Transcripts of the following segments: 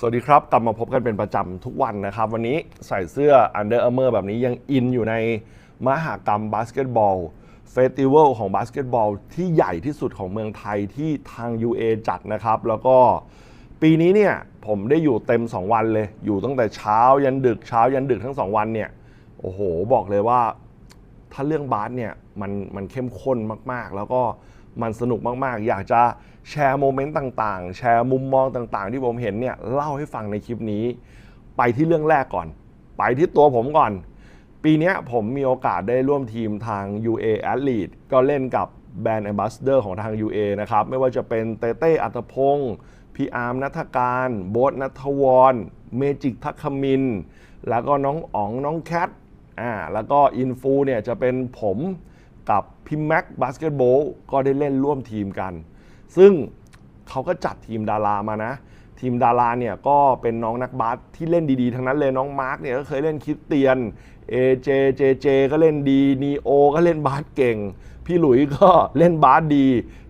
สวัสดีครับ กลับมาพบกันเป็นประจำทุกวันนะครับ วันนี้ใส่เสื้อ Under Armour แบบนี้ยังอินอยู่ในมหากรรมบาสเกตบอลเฟสติวัลของบาสเกตบอลที่ใหญ่ที่สุดของเมืองไทยที่ทาง UA จัดนะครับ แล้วก็ปีนี้เนี่ยผมได้อยู่เต็ม 2 วันเลย อยู่ตั้งแต่เช้ายันดึกเช้ายันดึกทั้ง 2 วันเนี่ย โอ้โห บอกเลยว่าถ้าเรื่องบาสเนี่ย มันมันเข้มข้นมากๆ แล้วก็มันสนุกมากๆ อยากจะแชร์โมเมนต์ต่างๆ แชร์มุมมองต่างๆ ที่ผมเห็นเนี่ยเล่าให้ฟังในคลิปนี้ ไปที่เรื่องแรกก่อน ไปที่ตัวผมก่อน ปีนี้ผมมีโอกาสได้ร่วมทีมทาง UA Athlete ก็เล่นกับแบรนด์ Ambassador ของทาง UA นะครับ ไม่ว่าจะเป็นเต้เต้อัตพงศ์พี่อาร์มนัทการโบ๊ทนัทวรเมจิกทักขมิน แล้วก็น้องอ๋องน้องแคทอ่าแล้วก็อินฟูเนี่ยจะเป็นผม กับพี่แม็กบาสเกตบอลก็ได้เล่นร่วมทีมกัน ซึ่งเขาก็จัดทีมดารามานะ ทีมดาราเนี่ยก็เป็นน้องนักบาสที่เล่นดีๆ ทั้งนั้นเลยน้องมาร์กเนี่ยก็เคยเล่นคริสเตียนเอเจเจเจก็เล่นดีนีโอก็เล่นบาสเก่ง พี่หลุยส์ก็เล่นบาสดี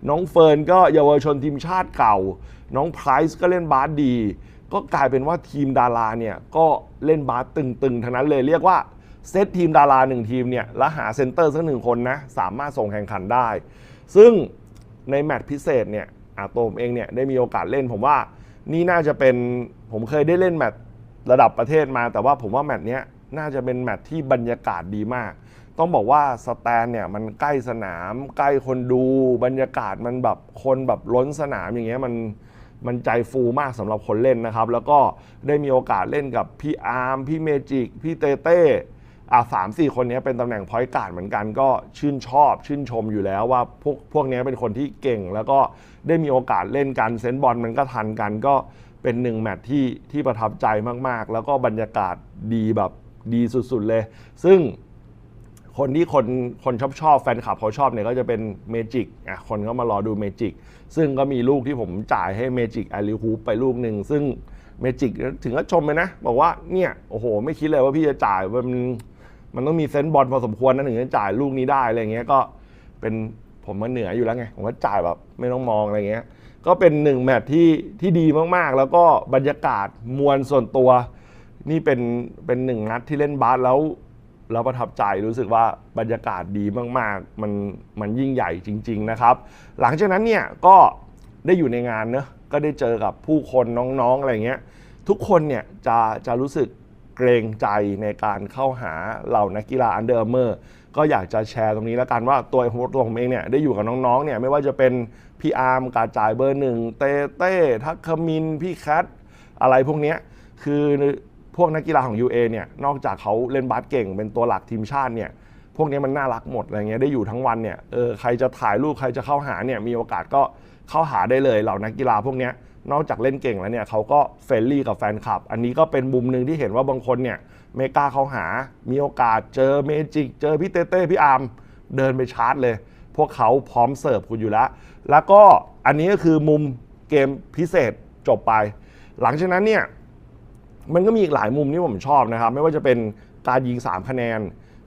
น้องเฟิร์นก็เยาวชนทีมชาติเก่า น้องไพรส์ก็เล่นบาสดี ก็กลายเป็นว่าทีมดาราเนี่ยก็เล่นบาสตึงๆทั้งนั้นเลยเรียกว่า เซตทีมดาราหนึ่งทีมเนี่ยแล้วหาเซนเตอร์สักหนึ่งคนนะสามารถส่งแข่งขันได้ ซึ่งในแมตช์พิเศษเนี่ยอาตัวผมเองเนี่ยได้มีโอกาสเล่น ผมว่านี่น่าจะเป็นผมเคยได้เล่นแมตช์ระดับประเทศมา แต่ว่าผมว่าแมตช์เนี้ยน่าจะเป็นแมตช์ที่บรรยากาศดีมาก ต้องบอกว่าสแตนเนี่ยมันใกล้สนามใกล้คนดู บรรยากาศมันแบบคนแบบล้นสนามอย่างเงี้ยมันมันใจฟูมากสำหรับคนเล่นนะครับ แล้วก็ได้มีโอกาสเล่นกับพี่อาร์มพี่เมจิกพี่เต้เต้ อะสามสี่คนนี้เป็นตำแหน่งพอยต์การ์ดเหมือนกันก็ชื่นชอบ ชื่นชมอยู่แล้วว่าพวกพวกนี้เป็นคนที่เก่ง แล้วก็ได้มีโอกาสเล่นกันเซนบอลมันก็ทันกันก็เป็นหนึ่งแมตช์ที่ที่ประทับใจมากๆ แล้วก็บรรยากาศดีแบบดีสุดๆเลย ซึ่งคนที่คนคนชอบชอบแฟนคลับเขาชอบเนี่ยก็จะเป็นเมจิกอะคนก็มารอดูเมจิกซึ่งก็มีลูกที่ผมจ่ายให้เมจิกไอริฮูปไปลูกหนึ่งซึ่งเมจิกถึงก็ชมไปนะ บอกว่าเนี่ยโอ้โห ไม่คิดเลยว่าพี่จะจ่ายมัน มันต้องมีเซนส์บอลพอสมควรนะถึงจะจ่ายลูกนี้ได้อะไรเงี้ยก็เป็นผมมาเหนืออยู่แล้วไงผมก็จ่ายแบบไม่ต้องมองอะไรเงี้ย ก็เป็นหนึ่งแมตช์ที่ที่ดีมากๆ แล้วก็บรรยากาศมวลส่วนตัว นี่เป็นเป็นหนึ่งนัดที่เล่นบาสแล้วแล้วประทับใจรู้สึกว่าบรรยากาศดีมากๆ มันมันยิ่งใหญ่จริง ๆนะครับ หลังจากนั้นเนี่ยก็ได้อยู่ในงานเนอะก็ได้เจอกับผู้คนน้องๆอะไรเงี้ยทุกคนเนี่ยจะจะรู้สึก เกรงใจในการเข้าหาเหล่านักกีฬาอันเดอร์เมอร์ก็อยากจะแชร์ตรงนี้แล้วกันว่าตัวตัวผมเองเนี่ยได้อยู่กับน้องๆเนี่ยไม่ว่าจะเป็นพี่อาร์มกาจ่ายเบอร์หนึ่งเต้เต้ทักขมินพี่แคทอะไรพวกเนี้ยคือพวกนักกีฬาของ UA เนี่ยนอกจากเขาเล่นบาสเก่งเป็นตัวหลักทีมชาติเนี่ยพวกนี้มันน่ารักหมดอะไรเงี้ยได้อยู่ทั้งวันเนี่ยเออใครจะถ่ายรูปใครจะเข้าหาเนี่ยมีโอกาสก็เข้าหาได้เลยเหล่านักกีฬาพวกเนี้ย นอกจากเล่นเก่งแล้วเนี่ยเขาก็เฟรนลี่กับแฟนคลับ อันนี้ก็เป็นมุมหนึ่งที่เห็นว่าบางคนเนี่ยไม่กล้าเขาหา มีโอกาสเจอเมจิก เจอพี่เต้เต้พี่อาร์มเดินไปชาร์จเลย พวกเขาพร้อมเสิร์ฟคุณอยู่แล้ว แล้วก็อันนี้ก็คือมุมเกมพิเศษจบไป หลังจากนั้นเนี่ยมันก็มีอีกหลายมุมที่ผมชอบนะครับ ไม่ว่าจะเป็นการยิง 3 คะแนน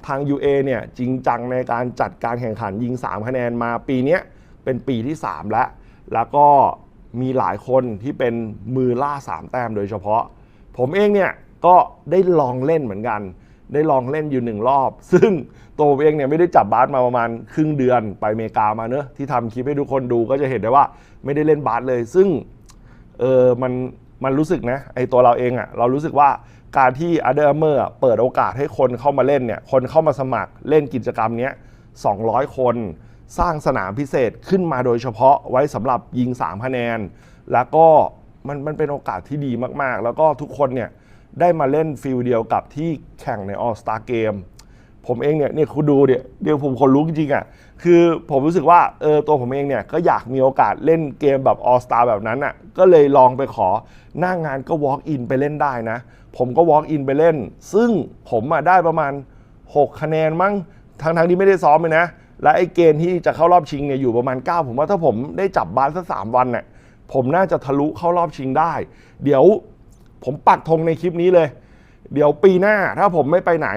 ทาง UA เนี่ยจริงจังในการจัดการแข่งขันยิง 3 คะแนนมาปีนี้เป็นปีที่ 3 แล้ว แล้วก็ มีหลายคนที่เป็นมือล่า 3 แต้มโดยเฉพาะ ผมเองเนี่ยก็ได้ลองเล่นเหมือนกัน ได้ลองเล่นอยู่หนึ่งรอบ ซึ่งตัวผมเองเนี่ยไม่ได้จับบาสมาประมาณครึ่งเดือนไปอเมริกามาเนอะที่ทำคลิปให้ทุกคนดูก็จะเห็นได้ว่าไม่ได้เล่นบาสเลย ซึ่งเออมันมันรู้สึกนะไอตัวเราเองอะ่ะเรารู้สึกว่าการที่ Under Armour อะเปิดโอกาสให้คนเข้ามาเล่นเนี่ยคนเข้ามาสมัครเล่นกิจกรรมเนี้ย200 คน สร้างสนามพิเศษขึ้นมาโดยเฉพาะไว้สำหรับยิง 3 คะแนน แล้วก็มันมันเป็นโอกาสที่ดีมากๆ แล้วก็ทุกคนเนี่ยได้มาเล่นฟิลเดียวกับที่แข่งใน All Star Game ผมเองเนี่ยเนี่ยคุณดูเนี่ยเดี๋ยวผมคนลุกจริงๆอะคือผมรู้สึกว่าเออตัวผมเองเนี่ยก็อยากมีโอกาสเล่นเกมแบบ All Star แบบนั้นอะก็เลยลองไปขอหน้างงานก็ Walk in ไปเล่นได้นะ ผมก็ Walk in ไปเล่น ซึ่งผมอะได้ประมาณ 6 คะแนนมั้งทั้งทั้งๆที่ไม่ได้ซ้อมเลยนะ และไอ้เกณฑ์ที่จะเข้ารอบชิงเนี่ยอยู่ประมาณ 9 ผมว่าถ้าผมได้จับบาสสักสามวันเนี่ยผมน่าจะทะลุเข้ารอบชิงได้ เดี๋ยวผมปักธงในคลิปนี้เลย เดี๋ยวปีหน้าถ้าผมไม่ไปไหน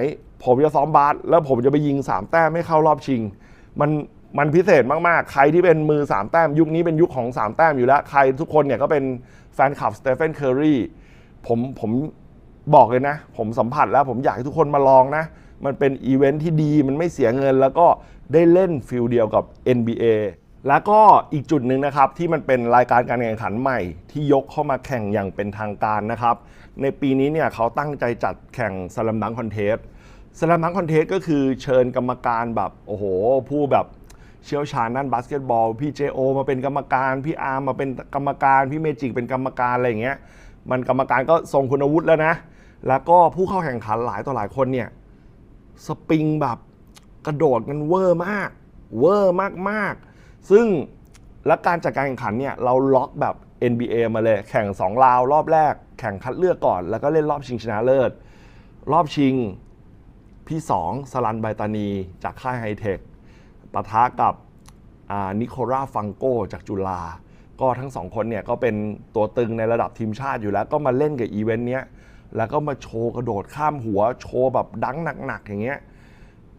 ผมจะซ้อมบาสแล้วผมจะไปยิง 3 แต้มให้เข้ารอบชิง มันมันพิเศษมาก ๆ ใครที่เป็นมือ 3 แต้ม ยุคนี้เป็นยุคของ 3 แต้มอยู่แล้ว ใครทุกคนเนี่ยก็เป็นแฟนคลับสเตเฟนเคอร์รีผมผมบอกเลยนะ ผมสัมผัสแล้วผมอยากให้ทุกคนมาลองนะ มันเป็นอีเวนท์ที่ดีมันไม่เสียเงิน แล้วก็ได้เล่นฟิลเดียวกับ NBA แล้วก็อีกจุดหนึ่งนะครับที่มันเป็นรายการการแข่งขันใหม่ที่ยกเข้ามาแข่งอย่างเป็นทางการนะครับ ในปีนี้เนี่ยเขาตั้งใจจัดแข่งสลัมดังคอนเทสสลัมดังคอนเทสก็คือเชิญกรรมการแบบโอ้โห ผู้แบบเชี่ยวชาญด้านบาสเกตบอล พี่เจโอมาเป็นกรรมการ พี่อาร์มมาเป็นกรรมการ พี่เมจิกเป็นกรรมการอะไรอย่างเงี้ยมันกรรมการก็ทรงคุณวุฒิแล้วนะ แล้วก็ผู้เข้าแข่งขันหลายต่อหลายคนเนี่ย สปริงแบบกระโดดกันเวอร์มาก เวอร์มากๆ ซึ่งและการจัดการแข่งขันเนี่ยเราล็อกแบบ NBA มาเลย แข่ง 2 ราวรอบแรก แข่งคัดเลือกก่อน แล้วก็เล่นรอบชิงชนะเลิศ รอบชิง พี่ 2 สลันไบตานี จากค่ายไฮเทคปะทะกับนิโคลาฟังโกจากจุฬาก็ทั้งสองคนเนี่ยก็เป็นตัวตึงในระดับทีมชาติอยู่แล้วก็มาเล่นกับอีเวนต์เนี้ย แล้วก็มาโชว์กระโดดข้ามหัว โชว์แบบดังหนักๆอย่างเงี้ย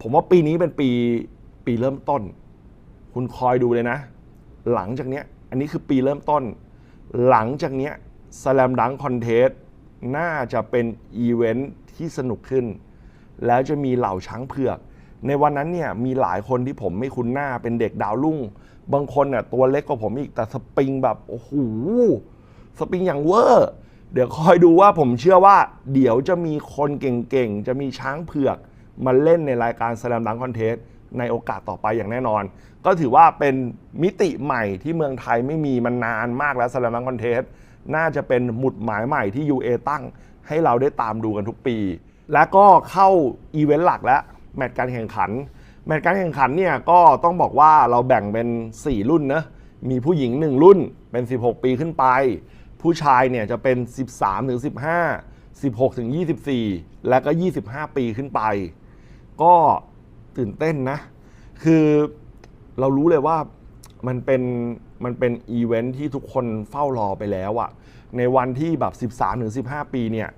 ผมว่าปีนี้เป็นปีปีเริ่มต้น คุณคอยดูเลยนะ หลังจากเนี้ย อันนี้คือปีเริ่มต้น หลังจากเนี้ยสแลมดังคอนเทสน่าจะเป็นอีเวนท์ที่สนุกขึ้น แล้วจะมีเหล่าช้างเผือก ในวันนั้นเนี่ยมีหลายคนที่ผมไม่คุ้นหน้าเป็นเด็กดาวรุ่ง บางคนเนี่ยตัวเล็กกว่าผมอีกแต่สปริงแบบโอ้โหสปริงอย่างเวอร์ เดี๋ยวคอยดูว่าผมเชื่อว่า เดี๋ยวจะมีคนเก่งๆ จะมีช้างเผือกมาเล่นในรายการ Slam Dunk Contest ในโอกาสต่อไปอย่างแน่นอน ก็ถือว่าเป็นมิติใหม่ที่เมืองไทยไม่มีมานานมากแล้ว Slam Dunk Contest น่าจะเป็นหมุดหมายใหม่ที่ UA ตั้ง ให้เราได้ตามดูกันทุกปี แล้วก็เข้าอีเวนต์หลักแล้วแมตช์การแข่งขัน แมตช์การแข่งขันเนี่ยก็ต้องบอกว่าเราแบ่งเป็น 4 รุ่นนะมีผู้หญิง 1 รุ่นเป็น 16 ปีขึ้นไป ผู้ชายเนี่ยจะเป็น 13 ถึง 15 16 ถึง 24 และก็ 25 ปีขึ้นไป ก็ตื่นเต้นนะ คือเรารู้เลยว่ามันเป็นมันเป็นอีเวนท์ที่ทุกคนเฝ้ารอไปแล้วอะในวันที่แบบ 13 ถึง 15 ปีเนี่ย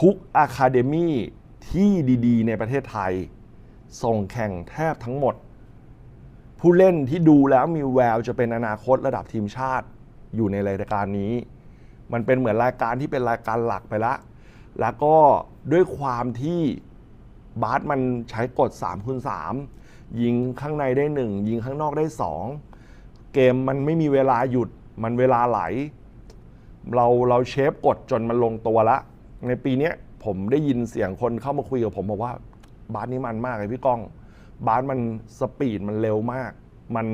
ทุกอะคาเดมี่ที่ดี ๆ ในประเทศไทย ส่งแข่งแทบทั้งหมด ผู้เล่นที่ดูแล้วมีแววจะเป็นอนาคตระดับทีมชาติอยู่ในรายการนี้ มันเป็นเหมือนรายการที่เป็นรายการหลักไปละ แล้วก็ด้วยความที่บาสมันใช้กฎ3คูณ3ยิงข้างในได้ 1 ยิงข้างนอกได้ 2 เกมมันไม่มีเวลาหยุดมันเวลาไหล เราเราเชฟกดจนมันลงตัวละ ในปีนี้ผมได้ยินเสียงคนเข้ามาคุยกับผมบอกว่าบาสนี่มันมากเลยพี่ก้อง บาสมันสปีดมันเร็วมาก มัน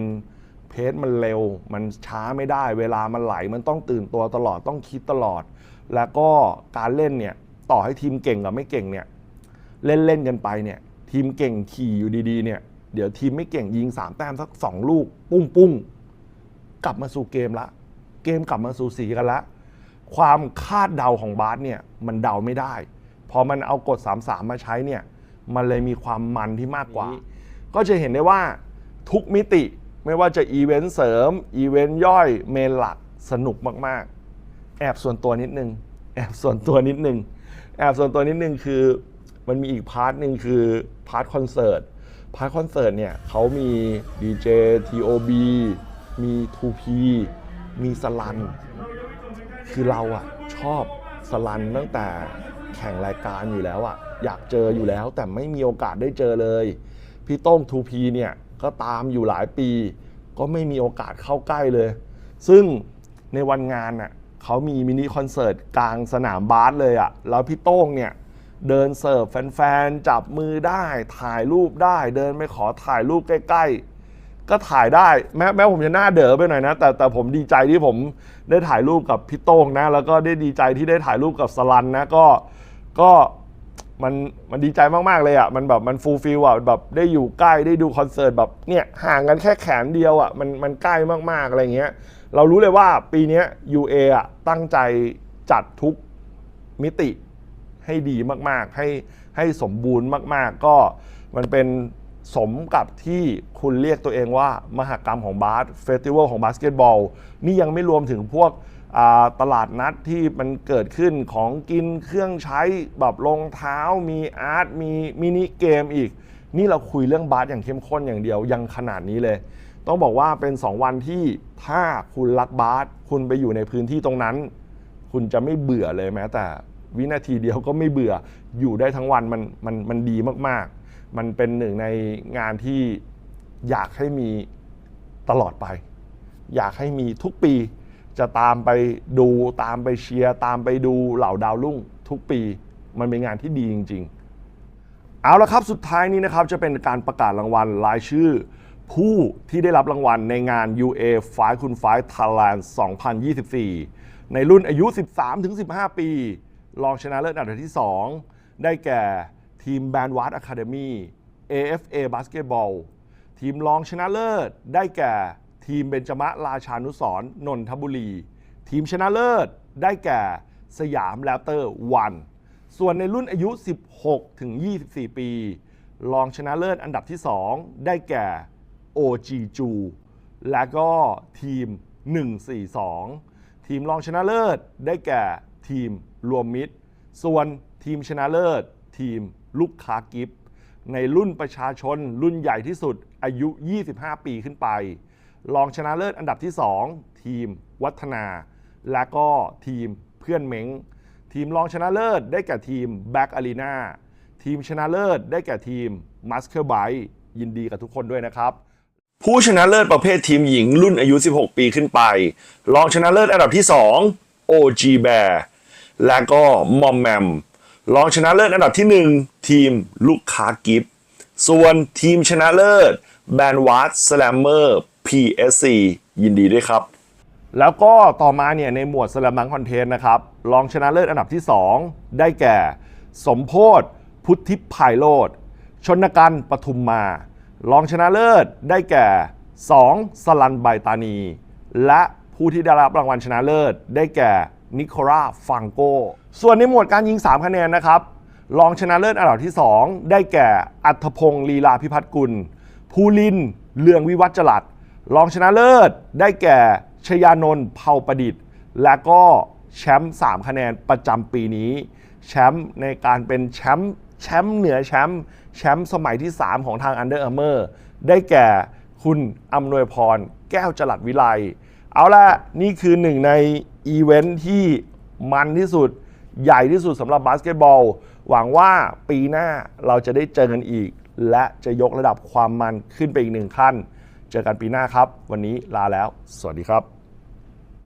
เพสมันเร็ว มันช้าไม่ได้ เวลามันไหล มันต้องตื่นตัวตลอดต้องคิดตลอด แล้วก็การเล่นเนี่ยต่อให้ทีมเก่งกับไม่เก่งเนี่ยเล่นเล่นๆกันไปเนี่ยทีมเก่งขี่อยู่ดีๆเนี่ยเดี๋ยวทีมไม่เก่งยิงสามแต้มสักสองลูก ปุ้งปุ้งกลับมาสู่เกมละ เกมกลับมาสู่สีกันละ ความคาดเดาของบาสเนี่ยมันเดาไม่ได้ พอมันเอากฎ3-3มาใช้เนี่ยมันเลยมีความมันที่มากกว่า ก็จะเห็นได้ว่าทุกมิติ ไม่ว่าจะอีเวนต์เสริม อีเวนต์ย่อย เมนหลัก สนุกมากๆ แอบส่วนตัวนิดนึง แอบส่วนตัวนิดนึง แอบส่วนตัวนิดนึงคือมันมีอีกพาร์ทหนึ่งคือพาร์ทคอนเสิร์ต พาร์ทคอนเสิร์ตเนี่ยเขามีดีเจ TOB มี 2P มีสลัน คือเราอะชอบสลันตั้งแต่แข่งรายการอยู่แล้วอะอยากเจออยู่แล้วแต่ไม่มีโอกาสได้เจอเลย พี่โต้ง 2P เนี่ย ก็ตามอยู่หลายปี ก็ไม่มีโอกาสเข้าใกล้เลย ซึ่งในวันงานน่ะเขามีมินิคอนเสิร์ตกลางสนามบาสเลยอะแล้วพี่โต้งเนี่ยเดินเสิร์ฟแฟนๆ จับมือได้ ถ่ายรูปได้ เดินไปขอถ่ายรูปใกล้ๆ ก็ถ่ายได้ แม้แม้ผมจะหน้าเด๋อไปหน่อยนะ แต่แต่ผมดีใจที่ผมได้ถ่ายรูปกับพี่โต้งนะ แล้วก็ได้ดีใจที่ได้ถ่ายรูปกับสลันนะ ก็ก็ มันมันดีใจมากๆเลยอะมันแบบมันฟูลฟิลอะแบบได้อยู่ใกล้ได้ดูคอนเสิร์ตแบบเนี่ยห่างกันแค่แขนเดียวอะมันมันใกล้มากๆอะไรเงี้ยเรารู้เลยว่าปีนี้ย UA อะตั้งใจจัดทุกมิติให้ดีมากๆ ให้ให้สมบูรณ์มาก ๆ ก็มันเป็นสมกับที่คุณเรียกตัวเองว่ามหากรรมของบาสเฟสติวัลของบาสเกตบอล นี่ยังไม่รวมถึงพวก ตลาดนัดที่มันเกิดขึ้นของกินเครื่องใช้แบบรองเท้ามีอาร์ตมีมินิเกมอีก นี่เราคุยเรื่องบาสอย่างเข้มข้นอย่างเดียวยังขนาดนี้เลย ต้องบอกว่าเป็น 2 วันที่ถ้าคุณรักบาสคุณไปอยู่ในพื้นที่ตรงนั้น คุณจะไม่เบื่อเลยแม้แต่วินาทีเดียวก็ไม่เบื่ออยู่ได้ทั้งวันมันมันมันดีมากๆ มันเป็นหนึ่งในงานที่อยากให้มีตลอดไป อยากให้มีทุกปี จะตามไปดูตามไปเชียร์ตามไปดูเหล่าดาวรุ่งทุกปีมันเป็นงานที่ดีจริง ๆ เอาละครับสุดท้ายนี้นะครับจะเป็นการประกาศรางวัลรายชื่อ ผู้ที่ได้รับรางวัลในงาน UA 5คุณ5 Thailand 2024 ในรุ่นอายุ 13-15 ปี รองชนะเลิศอันดับที่ 2 ได้แก่ทีมแบนวาร์ดอะคาเดมี AFA Basketball ทีมรองชนะเลิศได้แก่ ทีมเบญจมะราชานุสร์นนทบุรี ทีมชนะเลิศได้แก่สยามแลวเตอร์วัน ส่วนในรุ่นอายุ 16 ถึง 24 ปี รองชนะเลิศอันดับที่ 2 ได้แก่ OG จู และก็ทีม 142 ทีมรองชนะเลิศได้แก่ทีมรวมมิตร ส่วนทีมชนะเลิศ ทีมลูกค้ากิฟในรุ่นประชาชนรุ่นใหญ่ที่สุดอายุ 25 ปีขึ้นไป รองชนะเลิศอันดับที่ 2 ทีมวัฒนา และก็ทีมเพื่อนเม้ง ทีมรองชนะเลิศได้แก่ทีมแบ็กอารีนาทีมชนะเลิศได้แก่ทีมมัสเคอร์ไบยินดีกับทุกคนด้วยนะครับผู้ชนะเลิศประเภททีมหญิงรุ่นอายุ 16 ปีขึ้นไป รองชนะเลิศอันดับที่ 2 OG Bear และก็มอมแมม รองชนะเลิศอันดับที่ 1 ทีมลูกค้ากิฟส่วนทีมชนะเลิศแบนวาร์ดสแลมเมอร์ PSC ยินดีด้วยครับ แล้วก็ต่อมาเนี่ยในหมวดสแลมดังคอนเทนต์นะครับรองชนะเลิศอันดับที่ 2 ได้แก่ สมโพธพุทธิพายโรดชนกันปทุมมารองชนะเลิศได้แก่ 2 สลันไบตานี และผู้ที่ได้รับรางวัลชนะเลิศ ได้แก่นิโคราฟังโก ส่วนในหมวดการยิง 3 คะแนนนะครับ รองชนะเลิศอันดับที่ 2 ได้แก่อัธพงศ์ลีลาพิพัฒน์กุล ภูลิน เลืองวิวัฒจรัส รองชนะเลิศได้แก่ชยานนท์เผ่าประดิษฐ์ และก็แชมป์3คะแนนประจำปีนี้ แชมป์ในการเป็นแชมป์แชมป์เหนือแชมป์แชมป์สมัยที่ 3 ของทาง Under Armour ได้แก่คุณอำนวยพร แก้วจรัสวิไล เอาละนี่คือหนึ่งในอีเวนท์ที่มันที่สุดใหญ่ที่สุดสำหรับบาสเกตบอล หวังว่าปีหน้าเราจะได้เจอกันอีก และจะยกระดับความมันขึ้นไปอีกหนึ่งขั้น เจอกันปีหน้าครับ วันนี้ลาแล้ว สวัสดีครับ